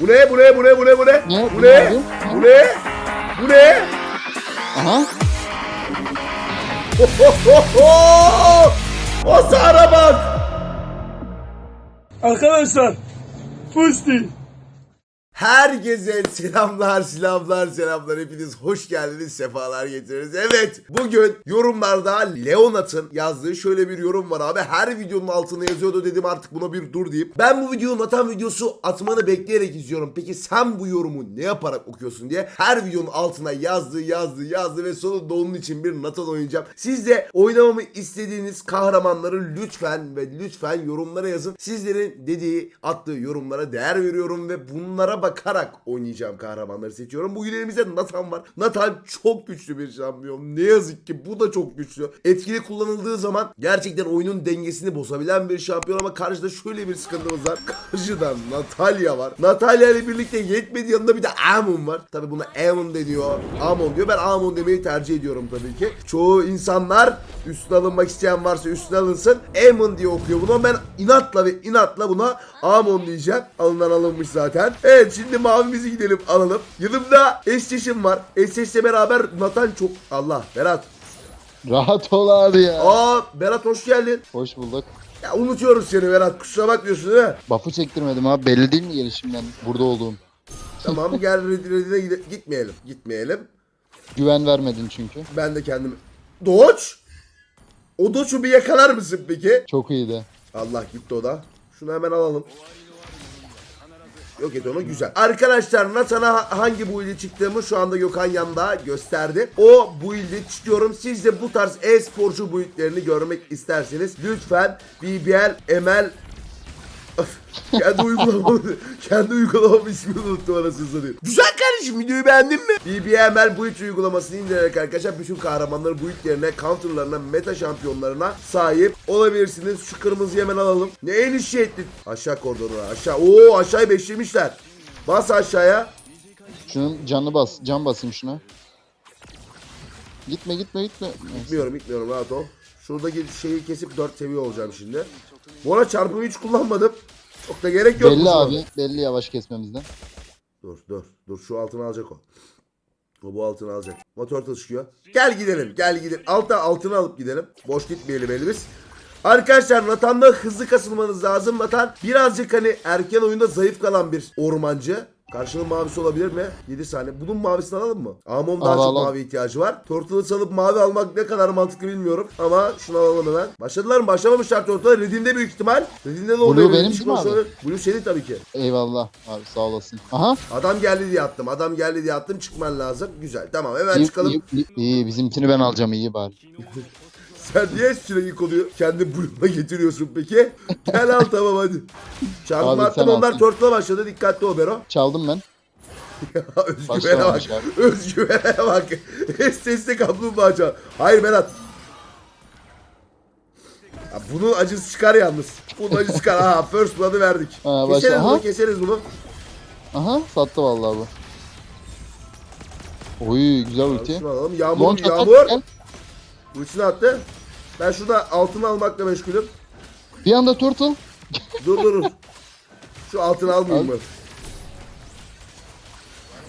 Bu ne? Bu ne? Bu ne? Bu ne? Bu ne? Ne? Bu ne? Bu ne? Bu ne? Aha. Hasara bak! Arkadaşlar Fusti. Herkese selamlar, selamlar, selamlar. Hepiniz hoş geldiniz, sefalar getiriniz. Evet, bugün yorumlarda Leonat'ın yazdığı şöyle bir yorum var abi. Her videonun altına yazıyordu dedim artık buna bir dur deyip. Ben bu videonun atan videosu atmanı bekleyerek izliyorum. Peki sen bu yorumu ne yaparak okuyorsun diye her videonun altına yazdı, yazdı, yazdı ve sonunda onun için bir Nathan oynayacağım. Siz de oynamamı istediğiniz kahramanları lütfen ve lütfen yorumlara yazın. Sizlerin dediği, attığı yorumlara değer veriyorum ve bunlara bakarak oynayacağım kahramanları seçiyorum. Bugün elimizde Nathan var. Nathan çok güçlü bir şampiyon. Ne yazık ki bu da çok güçlü. Etkili kullanıldığı zaman gerçekten oyunun dengesini bozabilen bir şampiyon ama karşıda şöyle bir sıkıntımız var. Karşıda Natalya var. Natalya ile birlikte yetmedi yanında bir de Amon var. Tabi buna Amon deniyor. Amon diyor. Ben Amon demeyi tercih ediyorum tabii ki. Çoğu insanlar üstüne alınmak isteyen varsa üstüne alınsın. Amon diye okuyor bunu. Ben inatla ve inatla buna Amon diyeceğim. Alınan alınmış zaten. Evet şimdi mavimizi gidelim alalım. Yanımda eşleşim var. Eşleşle beraber Nathan çok... Allah Berat. Rahat ol abi ya. Aa Berat hoş geldin. Hoş bulduk. Ya unutuyoruz seni Berat. Kusura bakmıyorsun değil mi? Buff'ı çektirmedim abi. Belli değil mi gelişimden burada olduğum? Tamam gel Red Red'ine gide- gitmeyelim. Gitmeyelim. Güven vermedin çünkü. Ben de kendim... Doç? O Doç'u bir yakalar mısın peki? Çok iyiydi. Allah gitti o da. Şunu hemen alalım. Yok et onu güzel. Arkadaşlar Nathan'a hangi build'e çıktığımı şu anda Gökhan yanında gösterdi. O build'e çıkıyorum. Siz de bu tarz e-sporcu build'lerini görmek isterseniz lütfen BBL, ML kendi uygulamamı, kendi uygulamamın ismini unuttum anasını satayım. Güzel kardeşim videoyu beğendin mi? BBML Build uygulamasını indirerek arkadaşlar bütün kahramanların buildlerine, counterlarına, meta şampiyonlarına sahip olabilirsiniz. Şu kırmızıyı hemen alalım. Ne enişte ettik? Aşağı koridoruna aşağı. Oo aşağıya beşlemişler. Bas aşağıya. Şunun canını bas. Can basayım şuna. Gitme gitme gitme. Gitmiyorum gitmiyorum rahat ol. Şuradaki şeyi kesip 4 seviye olacağım şimdi. Bu arada çarpımı hiç kullanmadım. Çok da gerek yok. Belli abi. Belli yavaş kesmemizden. Dur dur dur şu altını alacak o. O bu altını alacak. Motor taşıyor. Gel gidelim gel gidelim. Alta altını alıp gidelim. Boş gitmeyelim elimiz. Arkadaşlar Nathan'da hızlı kasılmanız lazım. Nathan birazcık hani erken oyunda zayıf kalan bir ormancı. Karşının mavisi olabilir mi? 7 saniye. Bunun mavisini alalım mı? Amon daha Al, çok al, mavi ihtiyacı var. Turtle'ı salıp mavi almak ne kadar mantıklı bilmiyorum. Ama şunu alalım hemen. Başladılar mı? Başlamamışlar Turtle'a. Redinde büyük ihtimal. Redinde ne oluyor? benim Redin değil mi abi? Blue senin tabii ki. Eyvallah abi sağ olasın. Aha. Adam geldi diye attım. Adam geldi diye attım. Çıkman lazım. Güzel. Tamam hemen İyi, çıkalım. iyi, iyi, iyi, bizimkini ben alacağım iyi bari. Sen niye sürekli oluyor? Kendi buyruğuna getiriyorsun peki? Gel al tamam hadi. Çarpma Abi sen onlar turtle'a başladı. Dikkatli ol Bero. Çaldım ben. Özgüvene bak. Başlamamış abi. Özgüvene bak. Estesli kaplumbağa çal. Hayır Berat. Ya bunun acısı çıkar yalnız. Bunun acısı çıkar. Ha first blood'ı verdik. Ha, başla. keseriz bunu Aha. keseriz bunu. Aha sattı vallahi bu. Oy güzel ulti. Şunu alalım. Yağmur Launch atak yağmur. gel. Ultisini attı. Ben şurada altını almakla meşgulüm. Bir anda turtle. Dur dur dur. Şu altını almayayım Al. mı?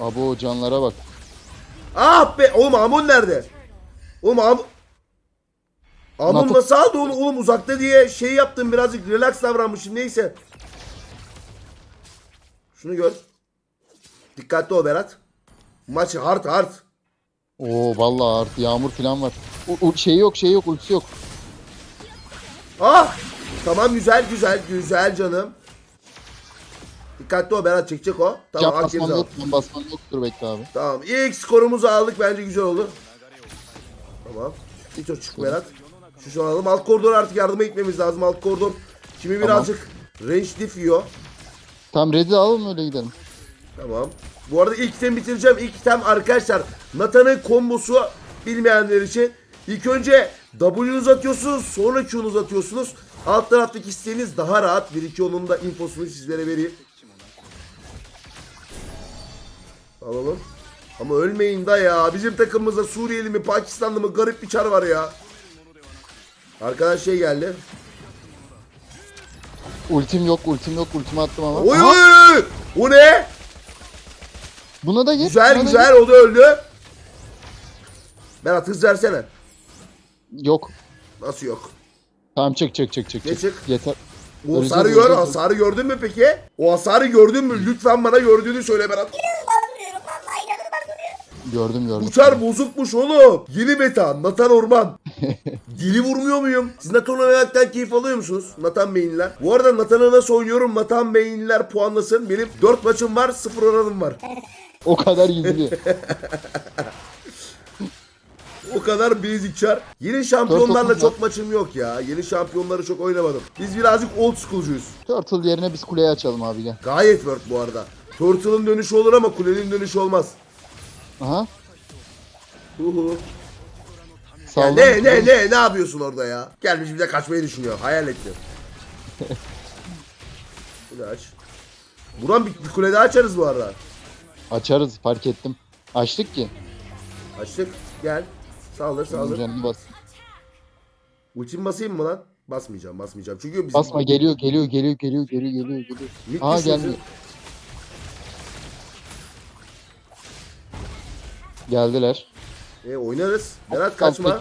Abo canlara bak. Ah be oğlum Amon nerede? Oğlum. Amon Natı- nasıl aldı onu oğlum uzakta diye şey yaptım birazcık relax davranmışım neyse. Şunu gör. Dikkatli ol Berat. Maç hard hard. Oo vallahi artı yağmur falan var. O şey yok şey yok ultisi yok. Ah! Tamam güzel güzel güzel canım. Dikkatli ol Berat çekecek o. Tamam Can al. yok. Can basmam yoktur bekle abi. Tamam ilk skorumuzu aldık bence güzel oldu. Tamam. Hiç o çık Berat. Şu şu alalım. Alt koridor artık yardıma gitmemiz lazım. Alt koridor. Kimi birazcık range diff yiyor. Tam ready alalım öyle gidelim. Tamam. Bu arada ilk item bitireceğim. İlk item arkadaşlar. Nathan'ın kombosu bilmeyenler için. İlk önce W'nuzu atıyorsunuz. Sonra Q'nuzu atıyorsunuz. Alt taraftaki isteğiniz daha rahat. Bir iki onun da infosunu sizlere vereyim. Alalım. Ama ölmeyin da ya. Bizim takımımızda Suriyeli mi Pakistanlı mı garip bir çar var ya. Arkadaş şey geldi. Ultim yok ultim yok ultimi attım ama. Oy oy oy! O ne? Buna da gir. Güzel buna da güzel o da öldü. Berat hız versene. Yok. Nasıl yok? Tamam çık çık çık çık. Ne çık? Yeter. O Öleceğiz, hasarı gör, hasarı gördün mü peki? O hasarı gördün mü? Lütfen bana gördüğünü söyle Berat. Gördüm gördüm. Uçar bozukmuş oğlum. Yeni beta Natan Orman. Dili vurmuyor muyum? Siz Natan oynamaktan keyif alıyor musunuz? Natan Beyinler. Bu arada Natan'ı nasıl oynuyorum? Natan Beyinler puanlasın. Benim 4 maçım var 0 oranım var. O kadar gizli. O kadar basic char. Yeni şampiyonlarla çok maçım yok ya. Yeni şampiyonları çok oynamadım. Biz birazcık old school'cuyuz. Turtle yerine biz kuleyi açalım abi gel. Gayet work bu arada. Turtle'ın dönüşü olur ama kulenin dönüşü olmaz. Aha. Uhu. Ya ne ne ne ne yapıyorsun orada ya? Gelmiş bize kaçmayı düşünüyor. Hayal etti. Kule aç. Buran bir, bir kule daha açarız bu arada. Açarız fark ettim. Açtık ki. Açtık. Gel. Saldır saldır. Canını bas. Ultim basayım mı lan? Basmayacağım basmayacağım. Çünkü bizim... Basma geliyor geliyor geliyor geliyor geliyor geliyor geliyor. Mid Aa düşürsün. gelmiyor. Geldiler. E, oynarız. Berat kaçma.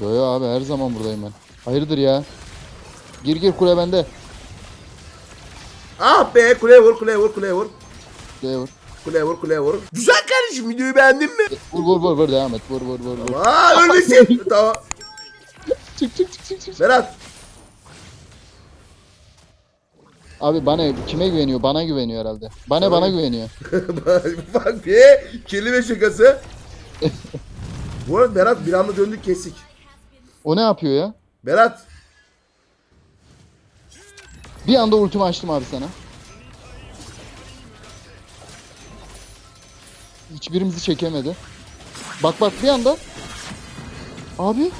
Yo yo abi her zaman buradayım ben. Hayırdır ya? Gir gir kule bende. Ah be kuleye vur kuleye vur kuleye vur. Kuleye vur. Kuleye vur kuleye vur. Güzel kardeşim videoyu beğendin mi? Vur vur vur vur devam et. Vur vur vur vur. Aa ölmesin. tamam. Çık çık çık çık çık. Berat. Abi bana kime güveniyor? Bana güveniyor herhalde. Bana bana güveniyor. Bak bir kelime şakası. Bu arada Berat bir anda döndük kesik. O ne yapıyor ya? Berat. Bir anda ultimi açtım abi sana. Hiçbirimizi çekemedi. Bak bak bir anda. Abi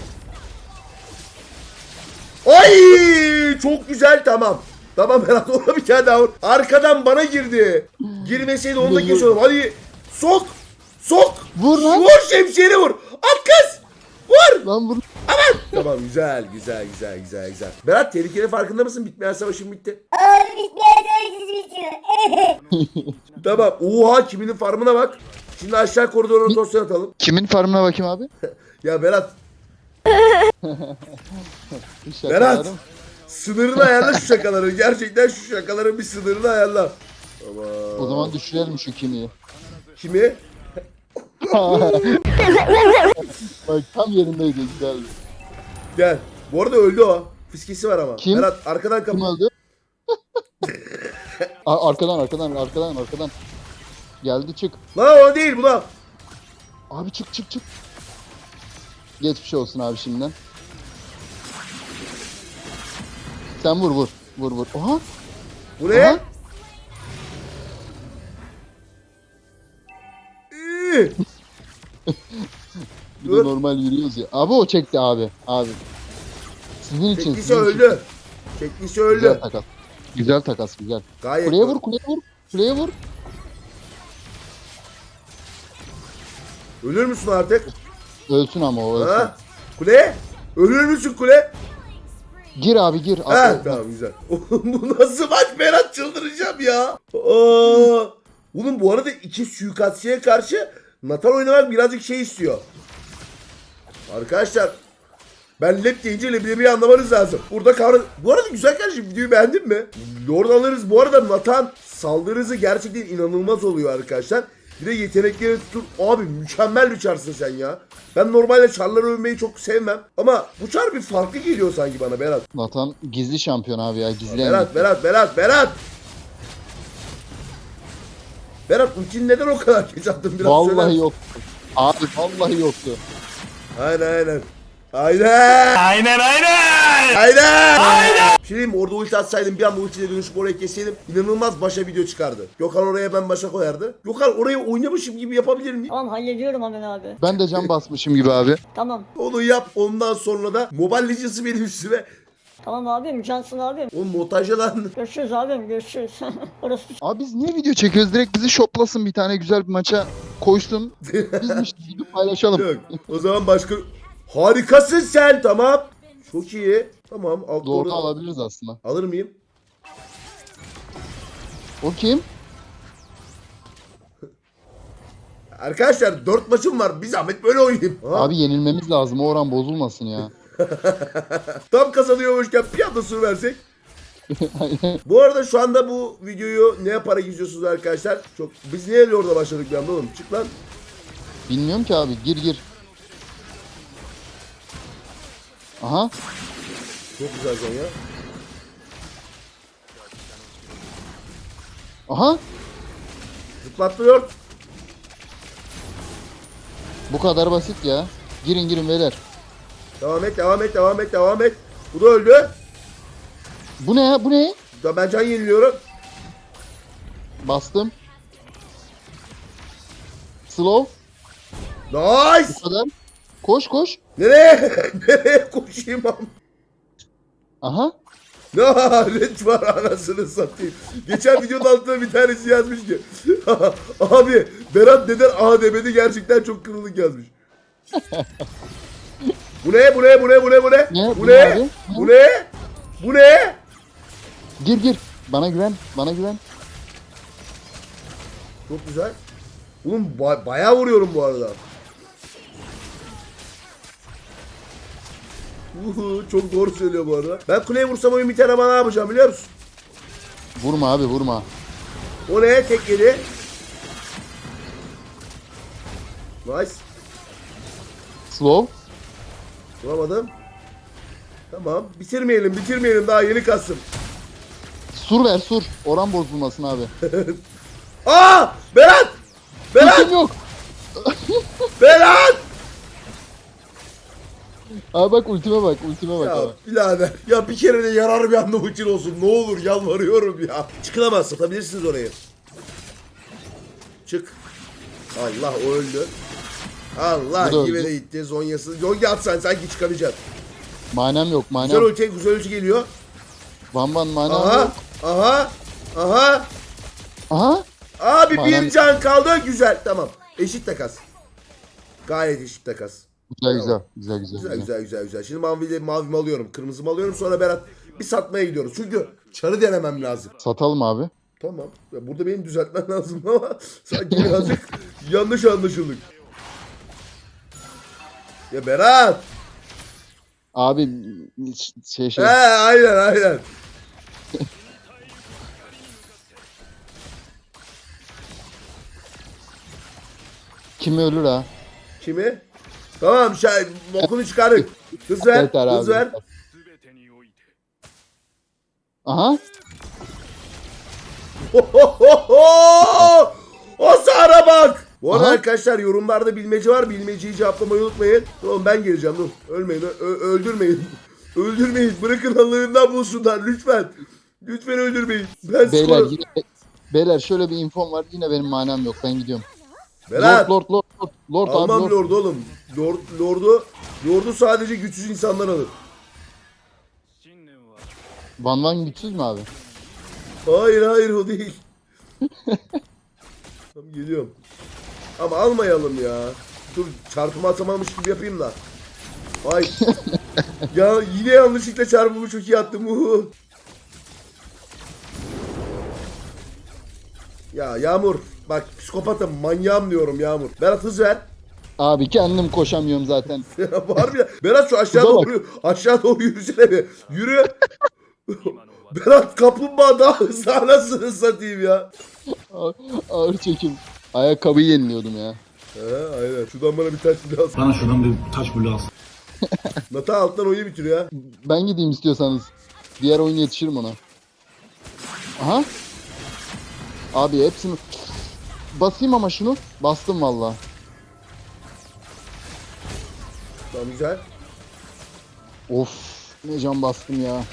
Oy çok güzel tamam. Tamam Berat ona bir tane daha vur. Arkadan bana girdi. Girmeseydi onu da kesiyorum. Hadi sok. Sok. vur lan. Vur şemsiyeni vur. At kız. Vur. Lan vur. tamam güzel güzel güzel güzel güzel. Berat tehlikeli farkında mısın? Bitmeyen savaşım bitti. Abi bitmeyen savaşımız bitiyor. Tamam. Oha kiminin farmına bak. Şimdi aşağı koridora rotasyon atalım. Kimin farmına bakayım abi? Ya Berat. Berat. sınırını ayarla şu şakaların. Gerçekten şu şakaların bir sınırını ayarla. Tamam. O zaman düşürelim şu kimiyi. Kimi? Bak tam yerindeydi güzeldi. Gel. Bu arada öldü o. Fiskisi var ama. Kim? Berat arkadan kapı. Kim öldü? Arkadan arkadan arkadan arkadan. Geldi çık. Lan o değil bu da. Abi çık çık çık. Geçmiş olsun abi şimdiden. Sen vur vur. Vur vur. Oha. Bu ne? Aha. Bir Dur. de normal yürüyoruz ya. Abi o çekti abi. Abi. Sizin için. Teklisi sizin için. öldü. Teklisi Güzel öldü. takas. Güzel takas güzel. Gayet. Kuleye vur kuleye vur. Kuleye vur. Ölür müsün artık? Ölsün ama o ölsün. Ha? Kule? Ölür müsün kule? Gir abi gir. Ha tamam güzel. bu nasıl maç Berat çıldıracağım ya. Aa. Oğlum bu arada iki suikastçıya karşı Nathan oynamak birazcık şey istiyor. Arkadaşlar ben lep deyince leblebiyi anlamanız lazım. Burada kavra... Bu arada güzel kardeşim videoyu beğendin mi? Lord alırız. Bu arada Nathan saldırı hızı gerçekten inanılmaz oluyor arkadaşlar. Bir de yetenekleri tutun. Abi mükemmel bir çarsın sen ya. Ben normalde çarları övmeyi çok sevmem. Ama bu çar bir farklı geliyor sanki bana Berat. Vatan gizli şampiyon abi ya. Gizli Berat. Berat, Berat, Berat. Berat ultin neden o kadar geç attın biraz Vallahi söyler. yok. Abi vallahi yoktu. Aynen aynen. Aynen. Aynen aynen. Aynen. Aynen. Mi? Orada ulti atsaydım bir anda ultiyle dönüşüp oraya keseydim. inanılmaz başa video çıkardı. Gökhan oraya ben başa koyardı. Gökhan oraya oynamışım gibi yapabilir miyim? Tamam hallediyorum hemen abi. Ben de can basmışım gibi abi. Tamam. Onu yap ondan sonra da Mobile Legends'ı benim üstüme. Tamam abim cansın abim. O montajla lan. Görüşürüz abim görüşürüz. Orası Abi biz niye video çekiyoruz? Direkt bizi şoplasın bir tane güzel bir maça koysun. Bizmiş gibi paylaşalım. Yok. O zaman başka... Harikasın sen tamam. Çok iyi. Tamam. Doğru doğru. alabiliriz aslında. Alır mıyım? O kim? Arkadaşlar 4 maçım var. Bir zahmet böyle oynayayım. Ha? Abi yenilmemiz lazım. O oran bozulmasın ya. Tam kazanıyormuşken bir anda sur versek. Bu arada şu anda bu videoyu ne yaparak izliyorsunuz arkadaşlar? Çok biz niye orada başladık anda oğlum? Çık lan. Bilmiyorum ki abi. Gir gir. Aha. Çok güzel son ya. Aha. Zıplattırıyor. Bu kadar basit ya. Girin girin beyler. Devam et, devam et, devam et, devam et. Bu da öldü. Bu ne ya? Bu ne? Da ben can yeniliyorum. Bastım. Slow. Nice. Bu kadar. Koş koş. Nereye? Nereye koşayım am? Aha. Lanet var anasını satayım. Geçen videonun altına bir tanesi yazmış ki. Abi Berat neden demedi gerçekten çok kırılık yazmış. bu ne bu ne bu ne bu ne bu ne? Ne? Bu Bu ne? ne abi? Bu ne? Bu ne? Gir gir. Bana güven. Bana güven. Çok güzel. Oğlum ba- bayağı vuruyorum bu arada. Uhu, çok doğru söylüyor bu arada. Ben kuleye vursam oyun biter ama ne yapacağım biliyor musun? Vurma abi vurma. O ne? Tek yedi. Nice. Slow. Vuramadım. Tamam. Bitirmeyelim, bitirmeyelim. Daha yeni kastım. Sur ver sur. Oran bozulmasın abi. Aa! Berat! Berat! Ultim yok. Berat! Abi bak ultime bak. Ultime bak Ya abi. birader. Ya bir kere de yararı bir anda uçun olsun. Ne olur yalvarıyorum ya. Çıkın ama satabilirsiniz orayı. Çık. Allah o öldü. Allah gibi de gitti. Zonyası. Zonga atsan sanki çıkamayacaksın. Manem yok Güzel manem. ulti, güzel ulti geliyor. Van van manem Aha. yok. Aha. Aha. Aha. Abi Manem- bir can kaldı. Güzel. Tamam. Eşit takas. Gayet eşit takas. Güzel güzel. Güzel güzel. Güzel güzel. güzel güzel güzel. Şimdi maviyle mavimi alıyorum. Kırmızımı alıyorum. Sonra Berat bir satmaya gidiyoruz. Çünkü çarı denemem lazım. Satalım abi. Tamam. Ya burada benim düzeltmem lazım ama sanki birazcık yanlış anlaşıldık. Ya Berat. Abi şey şey. He aynen aynen. Kimi ölür ha? Kimi? Tamam şey bokunu çıkarık. Hız ver. Yeter hız abi. ver. Aha. Ohohoho! O sahara bak. Bu arada Aha. arkadaşlar yorumlarda bilmece var. Bilmeceyi cevaplamayı unutmayın. Oğlum ben geleceğim. Dur. Ölmeyin. Ö- öldürmeyin. öldürmeyin. Bırakın Allah'ından bulsunlar lütfen. Lütfen öldürmeyin. Ben Beyler, yine, beyler şöyle bir infom var. Yine benim manam yok. Ben gidiyorum. Berat. Lord, Lord, Lord, Lord, Lord Almam abi, Lord. Lord oğlum. Lord, Lord'u, Lord'u sadece güçsüz insanlar alır. Van Van güçsüz mü abi? Hayır hayır o değil. tamam geliyorum. Ama almayalım ya. Dur çarpımı atamamış gibi yapayım da. Ay. ya yine yanlışlıkla çarpımı çok iyi attım. Uhu. Ya Yağmur bak psikopatım manyağım diyorum Yağmur. Berat hız ver. Abi kendim koşamıyorum zaten. Var ya. Berat şu aşağı doğru aşağı doğru yürüsene bir. Yürü. Berat kaplumbağa daha hızlı anasını satayım ya. Ağır, ağır çekim. Ayakkabıyı yeniliyordum ya. He aynen. Şuradan bana bir taş bile alsın. Bana şuradan bir taş bulu alsın. Nata alttan oyunu bitiriyor ya. Ben gideyim istiyorsanız. Diğer oyun yetişirim ona. Aha. Abi hepsini... Basayım ama şunu. Bastım valla. Tamam güzel. Of. Ne can bastım ya.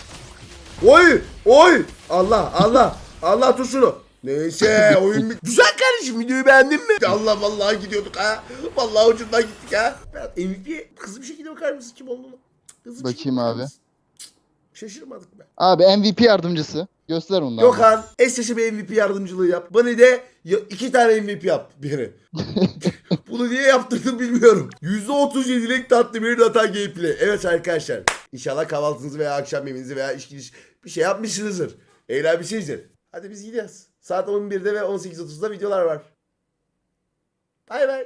Oy! Oy! Allah Allah! Allah tut şunu. Neyse oyun bit- Güzel kardeşim videoyu beğendin mi? Allah vallahi gidiyorduk ha. Vallahi ucundan gittik ha. Berat MVP hızlı bir şekilde bakar mısın kim olduğunu? Hızlı bir Bakayım bakar abi. mısın? Şaşırmadık be. Abi MVP yardımcısı. Göster onu abi. Gökhan eşleşe bir MVP yardımcılığı yap. Bana de ya- iki tane MVP yap biri. Bunu niye yaptırdın bilmiyorum. %37'lik tatlı bir data gameplay. Evet arkadaşlar. İnşallah kahvaltınızı veya akşam yemeğinizi veya iş gidiş bir şey yapmışsınızdır. Eğlenmişsinizdir. Hadi biz gidiyoruz. Saat 11'de ve 18.30'da videolar var. Bay bay.